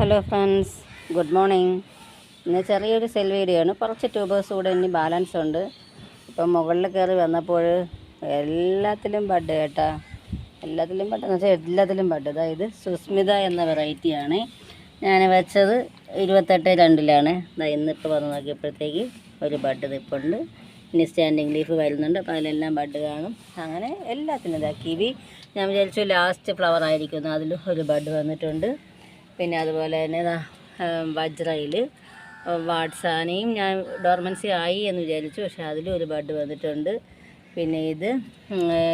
Hello friends good morning ഇന്ന് ചെറിയൊരു cell video ആണ്. കുറച്ച് ട്യൂബേഴ്സ് കൂടെ ഇനി ബാലൻസ് ഉണ്ട്. ഇപ്പം മുകളിൽ കയറി വന്നപ്പോൾ എല്ലാത്തിലും ബഡ് കേട്ടാ. എല്ലാത്തിലും ബഡ് എന്ന് വെച്ചാൽ എല്ലാത്തിലും ബഡ് അതായത് സുസ്മിത എന്ന വെറൈറ്റിയാണ് ഞാൻ വെച്ചത് ഇരുപത്തെട്ട് രണ്ടിലാണ്. ദാ ഇന്നിപ്പോൾ വന്ന് നോക്കിയപ്പോഴത്തേക്ക് ഒരു ബഡ് നിൽപ്പുണ്ട് ഇനി സ്റ്റാൻഡിങ് ലീഫ് വരുന്നുണ്ട്. അപ്പോൾ അതിലെല്ലാം ബഡ് കാണും. അങ്ങനെ എല്ലാത്തിനും ഇതാ കിവി. ഞാൻ വിചാരിച്ചു ലാസ്റ്റ് ഫ്ലവർ ആയിരിക്കുന്നു അതിലും ഒരു ബഡ് വന്നിട്ടുണ്ട്. പിന്നെ അതുപോലെ തന്നെ വജ്രയിൽ വാട്സാനയും ഞാൻ ഡോർമൻസി ആയി എന്ന് വിചാരിച്ചു പക്ഷേ അതിലും ഒരു ബഡ് വന്നിട്ടുണ്ട്. പിന്നെ ഇത്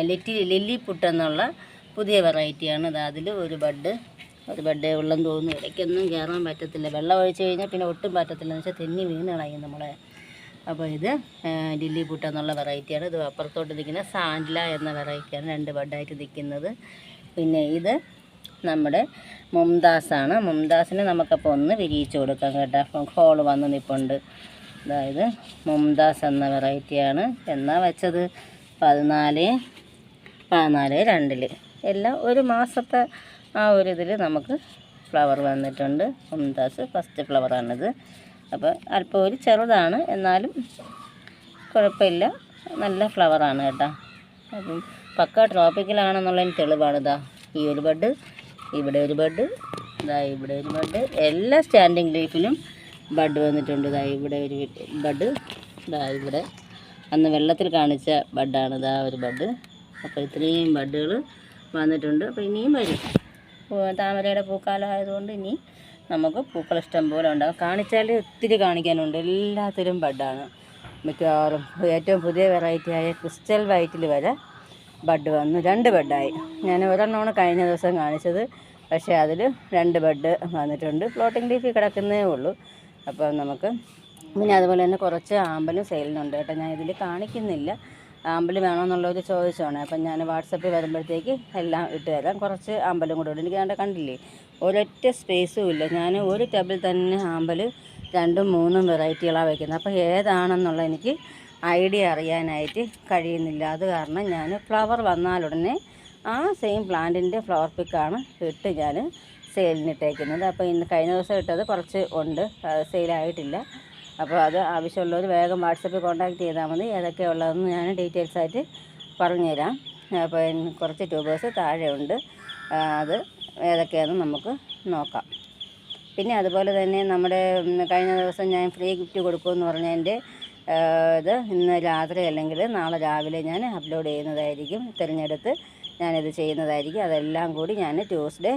ലിറ്റി ലില്ലി പുട്ടെന്നുള്ള പുതിയ വെറൈറ്റിയാണ് അത് അതിൽ ഒരു ബഡ് ഒരു ബഡ് ഉള്ളെന്ന് തോന്നുന്നു. ഇടയ്ക്കൊന്നും കയറാൻ പറ്റത്തില്ല. വെള്ളം ഒഴിച്ച് കഴിഞ്ഞാൽ പിന്നെ ഒട്ടും പറ്റത്തില്ല. എന്ന് വെച്ചാൽ തെന്നി വീണ് കളയും നമ്മളെ. അപ്പോൾ ഇത് ലില്ലി പുട്ടെന്നുള്ള വെറൈറ്റിയാണ് ഇത് അപ്പുറത്തോട്ട് നിൽക്കുന്ന സാൻഡ്ല എന്ന വെറൈറ്റിയാണ് രണ്ട് ബഡായിട്ട് നിൽക്കുന്നത് പിന്നെ ഇത് നമ്മുടെ മുംതാസാണ്. മുംതാസിന് നമുക്കപ്പോൾ ഒന്ന് വിരിയിച്ച് കൊടുക്കാം കേട്ടോ. ഹോൾ വന്ന് നിൽപ്പുണ്ട് അതായത് മുംതാസ് എന്ന വെറൈറ്റിയാണ്. എന്നാ വെച്ചത്? പതിനാല് പതിനാല് രണ്ടിൽ എല്ലാം ഒരു മാസത്തെ ആ ഒരു ഇതിൽ നമുക്ക് ഫ്ലവർ വന്നിട്ടുണ്ട്. മുംതാസ് ഫസ്റ്റ് ഫ്ലവറാണിത്. അപ്പോൾ അല്പം ഒരു ചെറുതാണ്. എന്നാലും കുഴപ്പമില്ല. നല്ല ഫ്ലവറാണ് കേട്ടോ. അപ്പം പക്ക ട്രോപ്പിക്കലാണെന്നുള്ളതിന് തെളിവാണിതാ ഈ ഒരു ബഡ് ഇവിടെ ഒരു ബഡ് ഇതാ ഇവിടെ ഒരു ബഡ് എല്ലാ സ്റ്റാൻഡിങ് ലീഫിലും ബഡ് വന്നിട്ടുണ്ട്. ഇതാ ഇവിടെ ഒരു ബഡ് ഇതാ ഇവിടെ. അന്ന് വെള്ളത്തിൽ കാണിച്ച ബഡാണ് ഇതാ ഒരു ബഡ് അപ്പോൾ ഇത്രയും ബഡുകൾ വന്നിട്ടുണ്ട്. അപ്പോൾ ഇനിയും വരും. താമരയുടെ പൂക്കാലം ആയതുകൊണ്ട് ഇനി നമുക്ക് പൂക്കൾ ഇഷ്ടം പോലെ ഉണ്ടാകും കാണിച്ചാൽ ഒത്തിരി കാണിക്കാനുണ്ട്. എല്ലാത്തിലും ബഡാണ് മിക്കവാറും ഏറ്റവും പുതിയ വെറൈറ്റി ആയ ക്രിസ്റ്റൽ വൈറ്റിൽ വരെ ബഡ് വന്നു. രണ്ട് ബഡായി ഞാൻ ഒരെണ്ണമാണ് കഴിഞ്ഞ ദിവസം കാണിച്ചത്. പക്ഷേ അതിൽ രണ്ട് ബെഡ് വന്നിട്ടുണ്ട്. ഫ്ലോട്ടിംഗ് ലീഫിൽ കിടക്കുന്നേ ഉള്ളൂ. അപ്പോൾ നമുക്ക് പിന്നെ അതുപോലെ തന്നെ കുറച്ച് ആമ്പലും സെയിലിനുണ്ട് കേട്ടോ. ഞാൻ ഇതിൽ കാണിക്കുന്നില്ല. ആമ്പൽ വേണമെന്നുള്ളവർ ചോദിച്ചാണ് അപ്പം ഞാൻ വാട്സപ്പിൽ വരുമ്പോഴത്തേക്ക് എല്ലാം ഇട്ട് തരാം. കുറച്ച് ആമ്പലും കൂടെ ഉണ്ട്. എനിക്ക് ഞാൻ കണ്ടില്ലേ? ഒരൊറ്റ സ്പേസും ഇല്ല. ഞാൻ ഒരു ടേബിൾ തന്നെ ആമ്പൽ രണ്ടും മൂന്നും വെറൈറ്റികളാണ് വയ്ക്കുന്നത് അപ്പോൾ ഏതാണെന്നുള്ള എനിക്ക് ഐഡിയ അറിയാനായിട്ട് കഴിയുന്നില്ല. അത് കാരണം ഞാൻ ഫ്ലവർ വന്നാലുടനെ ആ സെയിം പ്ലാന്റിന്റെ ഫ്ലവർ പിക്കാണ് ഇട്ട് ഞാൻ സെയിലിനിട്ടേക്കുന്നത് അപ്പോൾ ഇന്ന് കഴിഞ്ഞ ദിവസം ഇട്ടത് കുറച്ച് ഉണ്ട്. സെയിലായിട്ടില്ല അപ്പോൾ അത് ആവശ്യമുള്ളവർ വേഗം വാട്സപ്പിൽ കോൺടാക്ട് ചെയ്താൽ മതി. ഏതൊക്കെ ഉള്ളതെന്ന് ഞാൻ ഡീറ്റെയിൽസ് ആയിട്ട് പറഞ്ഞുതരാം. അപ്പോൾ കുറച്ച് ട്യൂബേഴ്സ് താഴെ ഉണ്ട്. ആ, അത് ഏതൊക്കെയാണെന്ന് നമുക്ക് നോക്കാം. പിന്നെ അതുപോലെ തന്നെ നമ്മുടെ കഴിഞ്ഞ ദിവസം ഞാൻ ഫ്രീ ഗിഫ്റ്റ് കൊടുക്കുമെന്ന് പറഞ്ഞതിന്റെ ഇത് ഇന്ന് രാത്രി അല്ലെങ്കിൽ നാളെ രാവിലെ ഞാൻ അപ്ലോഡ് ചെയ്യുന്നതായിരിക്കും തിരഞ്ഞെടുത്ത്. ഞാനിത് ചെയ്യുന്നതായിരിക്കും. അതെല്ലാം കൂടി ഞാൻ ട്യൂസ്ഡേ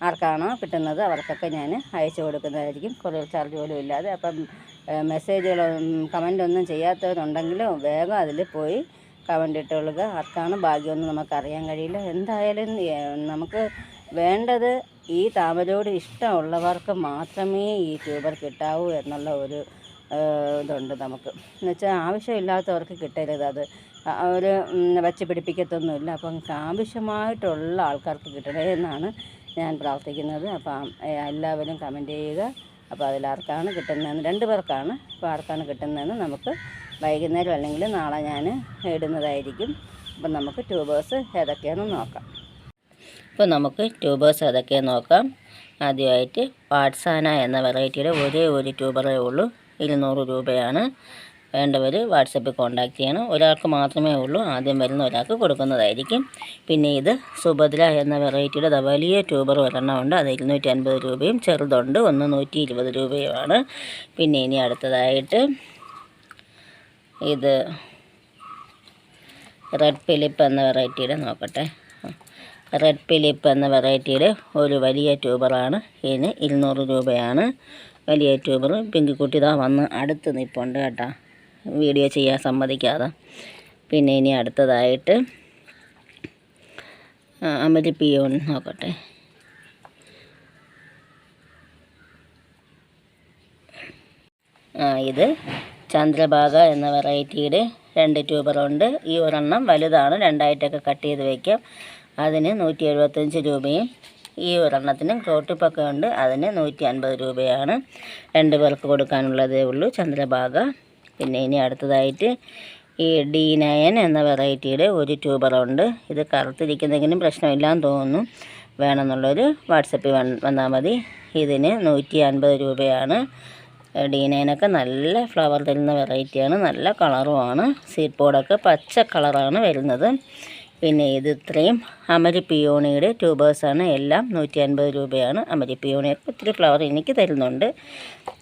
ആർക്കാണോ കിട്ടുന്നത് അവർക്കൊക്കെ ഞാൻ അയച്ചു കൊടുക്കുന്നതായിരിക്കും. കൊറിയർ ചാർജ് പോലും ഇല്ലാതെ. അപ്പം മെസ്സേജുകളൊന്നും കമന്റ് ഒന്നും ചെയ്യാത്തവരുണ്ടെങ്കിലും വേഗം അതിൽ പോയി കമന്റ് ഇട്ടുകൊള്ളുക ആർക്കാണ് ഭാഗ്യമൊന്നും നമുക്കറിയാൻ കഴിയില്ല. എന്തായാലും നമുക്ക് വേണ്ടത് ഈ താമരയോട് ഇഷ്ടമുള്ളവർക്ക് മാത്രമേ ഈ ട്യൂബർ കിട്ടാവൂ എന്നുള്ള ഒരു ഇതുണ്ട് നമുക്ക്. എന്നുവെച്ചാൽ ആവശ്യമില്ലാത്തവർക്ക് കിട്ടരുത് അത്. അവർ വച്ച് പിടിപ്പിക്കത്തൊന്നുമില്ല. അപ്പം ആവശ്യമായിട്ടുള്ള ആൾക്കാർക്ക് കിട്ടണേ എന്നാണ് ഞാൻ പ്രാർത്ഥിക്കുന്നത്. അപ്പം എല്ലാവരും കമന്റ് ചെയ്യുക. അപ്പോൾ അതിലാർക്കാണ് കിട്ടുന്നതെന്ന് രണ്ട് പേർക്കാണ് അപ്പോൾ ആർക്കാണ് കിട്ടുന്നതെന്ന് നമുക്ക് വൈകുന്നേരം അല്ലെങ്കിൽ നാളെ ഞാൻ ഇടുന്നതായിരിക്കും. അപ്പം നമുക്ക് ട്യൂബേഴ്സ് ഏതൊക്കെയാണെന്ന് നോക്കാം. അപ്പോൾ നമുക്ക് ട്യൂബേഴ്സ് ഏതൊക്കെയാണെന്ന് നോക്കാം. ആദ്യമായിട്ട് വാട്സാന എന്ന വെറൈറ്റിയുടെ ഒരേ ഒരു ട്യൂബറേ ഉള്ളൂ. ഇരുന്നൂറ് രൂപയാണ് വേണ്ടവർ വാട്സപ്പിൽ കോൺടാക്റ്റ് ചെയ്യണം. ഒരാൾക്ക് മാത്രമേ ഉള്ളൂ. ആദ്യം വരുന്ന ഒരാൾക്ക് കൊടുക്കുന്നതായിരിക്കും. പിന്നെ ഇത് സുഭദ്ര എന്ന വെറൈറ്റിയുടെ വലിയ ട്യൂബർ ഒരെണ്ണമുണ്ട് അത് ഇരുന്നൂറ്റി അൻപത് രൂപയും ചെറുതുണ്ട്. ഒന്ന് നൂറ്റി ഇരുപത് രൂപയുമാണ്. പിന്നെ ഇനി അടുത്തതായിട്ട് ഇത് റെഡ് ഫിലിപ്പ് എന്ന വെറൈറ്റിയുടെ നോക്കട്ടെ. റെഡ് ഫിലിപ്പ് എന്ന വെറൈറ്റിയുടെ ഒരു വലിയ ട്യൂബറാണ്. ഇതിന് ഇരുന്നൂറ് രൂപയാണ്. വലിയ യൂട്യൂബർ പിങ്കിക്കുട്ടി ഇതാ വന്ന് അടുത്ത് നിൽപ്പുണ്ട് കേട്ടോ. വീഡിയോ ചെയ്യാൻ സമ്മതിക്കാതെ. പിന്നെ ഇനി അടുത്തതായിട്ട് അമരി പിയോൺ നോക്കട്ടെ. ആ ഇത് ചന്ദ്രഭാഗ എന്ന വെറൈറ്റിയുടെ രണ്ട് ട്യൂബറുണ്ട്. ഈ ഒരെണ്ണം വലുതാണ് രണ്ടായിട്ടൊക്കെ കട്ട് ചെയ്ത് വയ്ക്കാം അതിന് നൂറ്റി എഴുപത്തഞ്ച് രൂപയും ഈ ഒരെണ്ണത്തിന് കോട്ടിപ്പൊക്കെ ഉണ്ട്. അതിന് നൂറ്റി അൻപത് രൂപയാണ്. രണ്ട് പേർക്ക് കൊടുക്കാനുള്ളതേ ഉള്ളൂ. ചന്ദ്രഭാഗ. പിന്നെ ഇനി അടുത്തതായിട്ട് ഈ ഡി നയൻ എന്ന വെറൈറ്റിയുടെ ഒരു ട്യൂബറുണ്ട് ഇത് കറുത്തിരിക്കുന്നെങ്കിലും പ്രശ്നമില്ലാന്ന് തോന്നുന്നു. വേണമെന്നുള്ളൊരു വാട്സപ്പിൽ വന്നാൽ മതി. ഇതിന് നൂറ്റി അൻപത് രൂപയാണ്. ഡി നയനൊക്കെ നല്ല ഫ്ലവർ തരുന്ന വെറൈറ്റിയാണ്. നല്ല കളറുമാണ്. സീഡ് പോഡൊക്കെ പച്ച കളറാണ് വരുന്നത്. പിന്നെ ഇത് ഇത്രയും. അമരി പിയോണിയുടെ ട്യൂബേഴ്സാണ് എല്ലാം നൂറ്റി അൻപത് രൂപയാണ്. അമരി ഒത്തിരി ഫ്ലവർ എനിക്ക് തരുന്നുണ്ട്.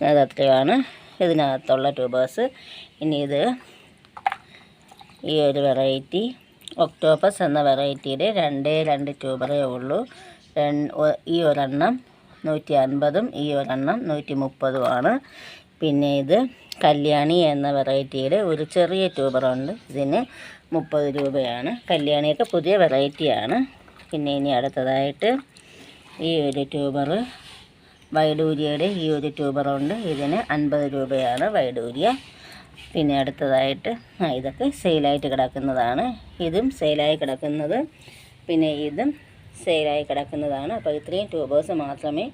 അത് അത്രയാണ് ഇതിനകത്തുള്ള ട്യൂബേഴ്സ്. ഇനി ഇത് ഈ ഒരു വെറൈറ്റി ഒക്ടോപ്പസ് എന്ന വെറൈറ്റിയുടെ രണ്ടേ രണ്ട് ട്യൂബറേ ഉള്ളൂ. ഈ ഒരെണ്ണം നൂറ്റി അൻപതും ഈ ഒരെണ്ണം നൂറ്റി മുപ്പതുമാണ് പിന്നെ ഇത് കല്യാണി എന്ന വെറൈറ്റിയുടെ ഒരു ചെറിയ ട്യൂബറുണ്ട്. ഇതിന് മുപ്പത് രൂപയാണ്. കല്യാണിയൊക്കെ പുതിയ വെറൈറ്റിയാണ്. പിന്നെ ഇനി അടുത്തതായിട്ട് ഈ ഒരു ട്യൂബർ വൈഡൂരിയയുടെ ഈ ഒരു ട്യൂബറുണ്ട്. ഇതിന് അൻപത് രൂപയാണ് വൈഡൂരിയ. പിന്നെ അടുത്തതായിട്ട് ഇതൊക്കെ സെയിലായിട്ട് കിടക്കുന്നതാണ്. ഇതും സെയിലായി കിടക്കുന്നത്. പിന്നെ ഇതും സെയിലായി കിടക്കുന്നതാണ്. അപ്പോൾ ഇത്രയും ട്യൂബേഴ്സ് മാത്രമേ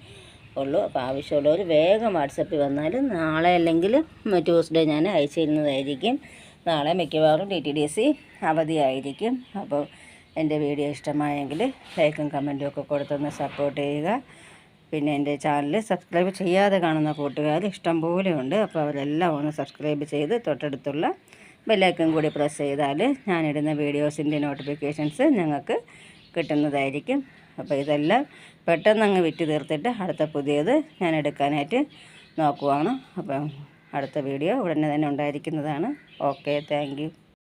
ഉള്ളൂ. അപ്പോൾ ആവശ്യമുള്ളവർ വേഗം വാട്സപ്പിൽ വന്നാൽ നാളെ അല്ലെങ്കിൽ ട്യൂസ്ഡേ ഞാൻ അയച്ചു തരുന്നതായിരിക്കും നാളെ മിക്കവാറും ഡി ടി ഡി സി അവധിയായിരിക്കും. അപ്പോൾ എന്റെ വീഡിയോ ഇഷ്ടമായെങ്കിൽ ലൈക്കും കമന്റും ഒക്കെ കൊടുത്തൊന്ന് സപ്പോർട്ട് ചെയ്യുക. പിന്നെ എന്റെ ചാനൽ സബ്സ്ക്രൈബ് ചെയ്യാതെ കാണുന്ന കൂട്ടുകാർ ഇഷ്ടം പോലെ ഉണ്ട്. അപ്പോൾ അവരെല്ലാം ഒന്ന് സബ്സ്ക്രൈബ് ചെയ്ത് തൊട്ടടുത്തുള്ള ബെല്ലൈക്കൻ കൂടി പ്രസ് ചെയ്താൽ ഞാനിടുന്ന വീഡിയോസിന്റെ നോട്ടിഫിക്കേഷൻസ് ഞങ്ങൾക്ക് കിട്ടുന്നതായിരിക്കും. അപ്പോൾ ഇതെല്ലാം പെട്ടെന്ന് അങ്ങ് വിറ്റ് തീർത്തിട്ട് അടുത്ത പുതിയത് ഞാൻ എടുക്കാനായിട്ട് നോക്കുവാണ്. അപ്പം അടുത്ത വീഡിയോ ഉടനെ തന്നെ ഉണ്ടായിരിക്കുന്നതാണ്. Okay thank